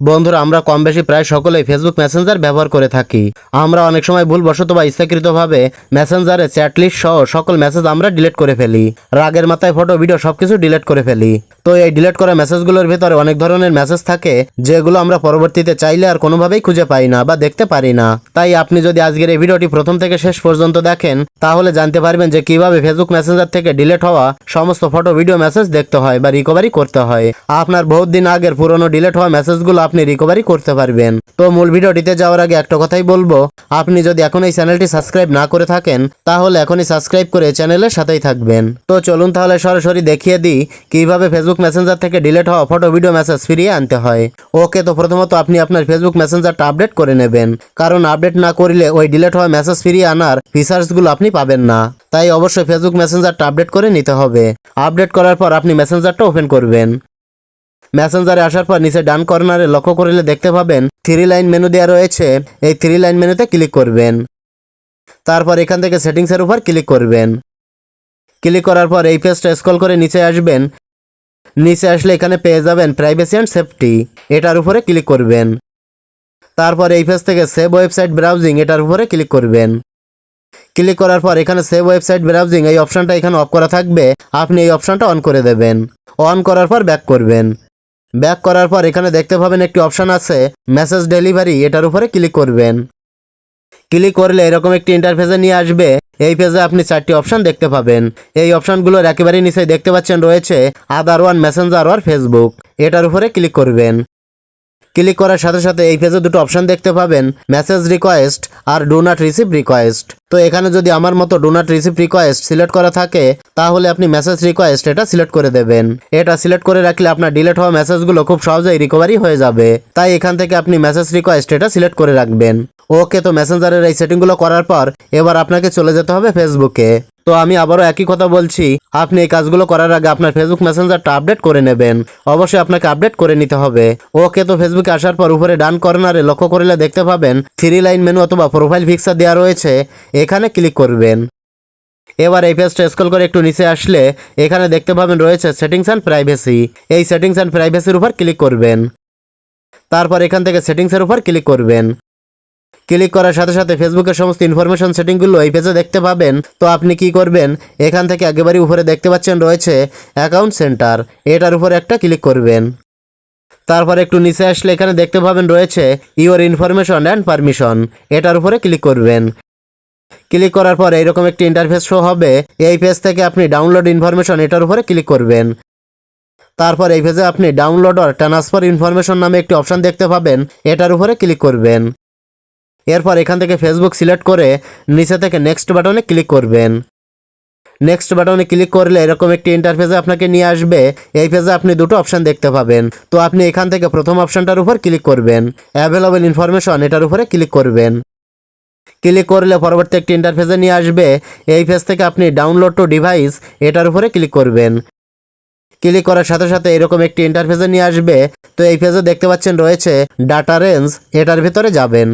বন্ধুরা, আমরা কম বেশি প্রায় সকলেই ফেসবুক মেসেঞ্জার ব্যবহার করে থাকি। আমরা অনেক সময় ভুলবশত বা ইচ্ছাকৃতভাবে মেসেঞ্জারে চ্যাটলিস্ট সহ সকল মেসেজ আমরা ডিলিট করে ফেলি। রাগের মাথায় ফটো ভিডিও সবকিছু ডিলিট করে ফেলি। তো এই ডিলিট করা মেসেজগুলোর ভেতরে অনেক ধরনের মেসেজ থাকে, যেগুলো আমরা পরবর্তীতে চাইলে আর কোনোভাবেই খুঁজে পাই না বা দেখতে পারি না। তাই আপনি যদি আজকের এই ভিডিওটি প্রথম থেকে শেষ পর্যন্ত দেখেন, তাহলে জানতে পারবেন যে কীভাবে ফেসবুক মেসেঞ্জার থেকে ডিলিট হওয়া সমস্ত ফটো ভিডিও মেসেজ দেখতে হয় বা রিকভারি করতে হয়। আপনার বহুত দিন আগের পুরনো ডিলিট হওয়া মেসেজগুলো আপনি রিকভারি করতে পারবেন। তো মূল ভিডিওটিতে যাওয়ার আগে একটা কথাই বলব। আপনি যদি এখন এই চ্যানেলটি সাবস্ক্রাইব না করে থাকেন, তাহলে এখনই সাবস্ক্রাইব করে চ্যানেলের সাথেই থাকবেন। তো চলুন তাহলে সরাসরি দেখিয়ে দিই কীভাবে ফেসবুক মেসেঞ্জার থেকে ডিলেট হওয়া ফটো ভিডিও মেসেজ ফিরিয়ে আনতে হয়। ওকে, তো প্রথমত আপনি আপনার ফেসবুক মেসেঞ্জারটা আপডেট করে নেবেন। কারণ আপডেট না করলে ওই ডিলেট হওয়া মেসেজ ফিরিয়ে আনার ফিচার্সগুলো আপনি পাবেন না। তাই অবশ্যই ফেসবুক মেসেঞ্জারটা আপডেট করে নিতে হবে। আপডেট করার পর আপনি মেসেঞ্জারটা ওপেন করবেন। মেসেঞ্জারে আসার পর নিচে ডান কর্নারে লক্ষ্য করলে দেখতে পাবেন থ্রি লাইন মেনু দেওয়া রয়েছে। এই থ্রি লাইন মেনুতে ক্লিক করবেন। তারপর এখান থেকে সেটিংসের উপর ক্লিক করবেন। ক্লিক করার পর এই পেজটা স্ক্রল করে নিচে আসবেন। নিচে আসলে এখানে পেয়ে যাবেন প্রাইভেসি অ্যান্ড সেফটি এটার উপরে ক্লিক করবেন। তারপর এই পেজ থেকে সেভ ওয়েবসাইট ব্রাউজিং এটার উপরে ক্লিক করবেন। ক্লিক করার পর এখানে সেভ ওয়েবসাইট ব্রাউজিং এই অপশানটা এখানে অফ করা থাকবে। আপনি এই অপশনটা অন করে দেবেন। অন করার পর ব্যাক করবেন। ব্যাক করার পর এখানে দেখতে পাবেন একটি অপশান আছে মেসেজ ডেলিভারি, এটার উপরে ক্লিক করবেন। ক্লিক করলে এরকম একটি ইন্টারফেসে নিয়ে আসবে। এই পেজে আপনি চারটি অপশান দেখতে পাবেন। এই অপশানগুলোর একেবারেই নিচে দেখতে পাচ্ছেন রয়েছে other one, Messenger war, Facebook. এটার উপরে ক্লিক করবেন। ক্লিক করার সাথে সাথে এই পেজে দুটো অপশন দেখতে পাবেন, মেসেজ রিকোয়েস্ট আর ডু নট রিসিভ রিকোয়েস্ট। তো এখানে যদি আমার মতো do not receive request select করা থাকে, তাহলে আপনি মেসেজ রিকোয়েস্ট এটা সিলেক্ট করে দেবেন। এটা সিলেক্ট করে রাখলে আপনার ডিলেট হওয়া মেসেজগুলো খুব সহজেই রিকভারি হয়ে যাবে। তাই এখান থেকে আপনি মেসেজ রিকোয়েস্ট এটা সিলেক্ট করে রাখবেন। ওকে, তো মেসেঞ্জারের এই সেটিংগুলো করার পর এবার আপনাকে চলে যেতে হবে ফেসবুকে। তো আমি আবারও একই কথা বলছি, আপনি এই কাজগুলো করার আগে আপনার ফেসবুক মেসেঞ্জারটা আপডেট করে নেবেন। অবশ্যই আপনাকে আপডেট করে নিতে হবে। ওকে তো ফেসবুকে আসার পর উপরে ডান কর্নারে লক্ষ্য করলে দেখতে পাবেন থ্রি লাইন মেনু অথবা প্রোফাইল পিকচার দেওয়া রয়েছে। এখানে ক্লিক করবেন। এবার এই পেজটা স্ক্রল করে একটু নিচে আসলে এখানে দেখতে পাবেন রয়েছে সেটিংস অ্যান্ড প্রাইভেসি এই সেটিংস অ্যান্ড প্রাইভেসির উপর ক্লিক করবেন। তারপর এখান থেকে সেটিংসের উপর ক্লিক করবেন। ক্লিক করার সাথে সাথে ফেসবুকের সমস্ত ইনফরমেশন সেটিংগুলো এই পেজে দেখতে পাবেন। তো আপনি কি করবেন? এখান থেকে একেবারে উপরে দেখতে পাচ্ছেন রয়েছে অ্যাকাউন্ট সেন্টার এটার উপরে একটা ক্লিক করবেন। তারপর একটু নিচে আসলে এখানে দেখতে পাবেন রয়েছে ইওর ইনফরমেশন অ্যান্ড পারমিশন এটার উপরে ক্লিক করবেন। ক্লিক করার পর এইরকম একটি ইন্টারফেস শো হবে। এই পেজ থেকে আপনি ডাউনলোড ইনফরমেশন এটার উপরে ক্লিক করবেন। তারপর এই পেজে আপনি ডাউনলোড অর ট্রান্সফার ইনফরমেশন নামে একটি অপশান দেখতে পাবেন। এটার উপরে ক্লিক করবেন। এরপর এখান থেকে ফেসবুক সিলেক্ট করে নিচে থেকে নেক্সট বাটনে ক্লিক করবেন। নেক্সট বাটনে ক্লিক করলে এরকম একটি ইন্টারফেসে আপনাকে নিয়ে আসবে। এই পেজে আপনি দুটো অপশান দেখতে পাবেন। তো আপনি এখান থেকে প্রথম অপশানটার উপর ক্লিক করবেন। অ্যাভেলেবল ইনফরমেশন এটার উপরে ক্লিক করবেন। ক্লিক করলে পরবর্তী একটি ইন্টারফেসে নিয়ে আসবে। এই পেজ থেকে আপনি ডাউনলোড টু ডিভাইস এটার উপরে ক্লিক করবেন। ক্লিক করার সাথে সাথে এরকম একটি ইন্টারফেসে নিয়ে আসবে। তো এই পেজে দেখতে পাচ্ছেন রয়েছে ডাটা রেঞ্জ এটার ভিতরে যাবেন।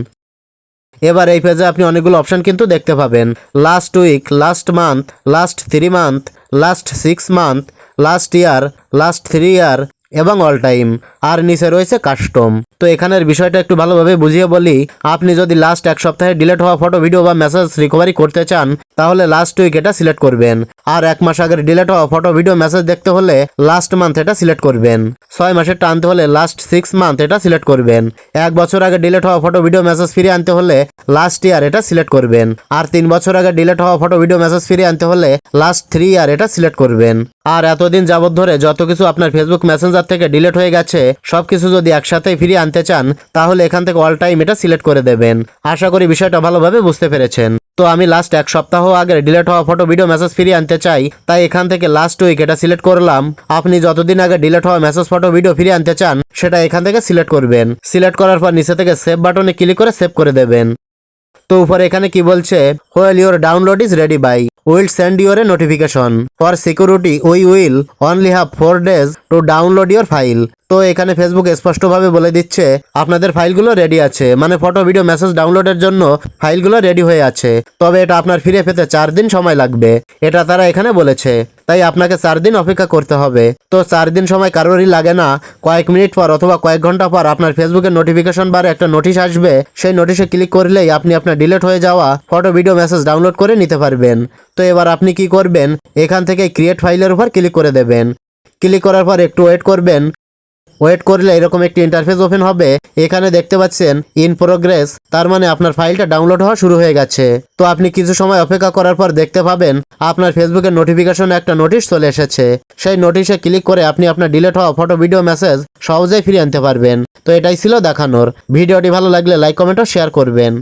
এবার এই পেজে আপনি অনেকগুলো অপশান কিন্তু দেখতে পাবেন। Last week last month last three month last six month last year last three year এবং অল টাইম আর নিচে রয়েছে কাস্টম তো এখানের বিষয়টা একটু ভালোভাবে বুঝিয়ে বলি। আপনি যদি লাস্ট এক সপ্তাহে ডিলেট হওয়া ফটো ভিডিও বা মেসেজ রিকভারি করতে চান তাহলে লাস্ট উইক এটা সিলেক্ট করবেন। আর এক মাস আগের ডিলেট হওয়া ফটো ভিডিও মেসেজ দেখতে হলে লাস্ট মান্থ এটা সিলেক্ট করবেন। ছয় মাসের টানতে হলে লাস্ট সিক্স মান্থ এটা সিলেক্ট করবেন। এক বছর আগে ডিলেট হওয়া ফটো ভিডিও মেসেজ ফিরিয়ে আনতে হলে লাস্ট ইয়ার এটা সিলেক্ট করবেন। আর তিন বছর আগে ডিলেট হওয়া ফটো ভিডিও মেসেজ ফিরিয়ে আনতে হলে লাস্ট থ্রি ইয়ার এটা সিলেক্ট করবেন। আর এতদিন যাবৎ ধরে যত কিছু আপনার ফেসবুক মেসেঞ্জার থেকে ডিলেট হয়ে গেছে সব কিছু যদি একসাথেই ফিরিয়ে আনতে চান, তাহলে এখান থেকে অল টাইম এটা সিলেক্ট করে দেবেন। আশা করি বিষয়টা ভালোভাবে বুঝতে পেরেছেন। তো আমি লাস্ট এক সপ্তাহ আগে ডিলেট হওয়া ফটো ভিডিও মেসেজ ফিরিয়ে আনতে চাই। তাই এখান থেকে লাস্ট উইক এটা সিলেক্ট করলাম। আপনি যতদিন আগে ডিলেট হওয়া মেসেজ ফটো ভিডিও ফিরিয়ে আনতে চান, সেটা এখান থেকে সিলেক্ট করবেন। সিলেক্ট করার পর নিচে থেকে সেভ বাটনে ক্লিক করে সেভ করে দেবেন। তো উপরে এখানে কি বলছে when your download is ready by will send your a notification for security we will only have four days to download your file তো এখানে ফেসবুক স্পষ্টভাবে বলে দিচ্ছে, আপনাদের ফাইলগুলো রেডি আছে। মানে ফটো ভিডিও মেসেজ ডাউনলোডের জন্য ফাইলগুলো রেডি হয়ে আছে। তবে এটা আপনার ফিরে পেতে চার দিন সময় লাগবে। এটা তারা এখানে বলেছে। তাই আপনাকে চার দিন অপেক্ষা করতে হবে। তো চার দিন সময় কারোরই লাগে না। কয়েক মিনিট পর অথবা কয়েক ঘণ্টা পর আপনার ফেসবুকের নোটিফিকেশন বারে একটা নোটিশ আসবে। সেই নোটিশে ক্লিক করলেই আপনি আপনার ডিলেট হয়ে যাওয়া ফটো ভিডিও মেসেজ ডাউনলোড করে নিতে পারবেন। তো এবার আপনি কি করবেন? এখান থেকে ক্রিয়েট ফাইলের উপর ক্লিক করে দেবেন। ক্লিক করার পর একটু ওয়েট করবেন। ওয়েট করলে এরকম একটি ইন্টারফেস ওপেন হবে। এখানে দেখতে পাচ্ছেন ইন প্রোগ্রেস তার মানে আপনার ফাইলটা ডাউনলোড হওয়া শুরু হয়ে গেছে। তো আপনি কিছু সময় অপেক্ষা করার পর দেখতে পাবেন, আপনার ফেসবুকের নোটিফিকেশনে একটা নোটিশ চলে এসেছে। সেই নোটিশে ক্লিক করে আপনি আপনার ডিলেট হওয়া ফটো ভিডিও মেসেজ সহজেই ফিরিয়ে আনতে পারবেন। তো এটাই ছিল দেখানোর। ভিডিওটি ভালো লাগলে লাইক কমেন্ট ও শেয়ার করবেন।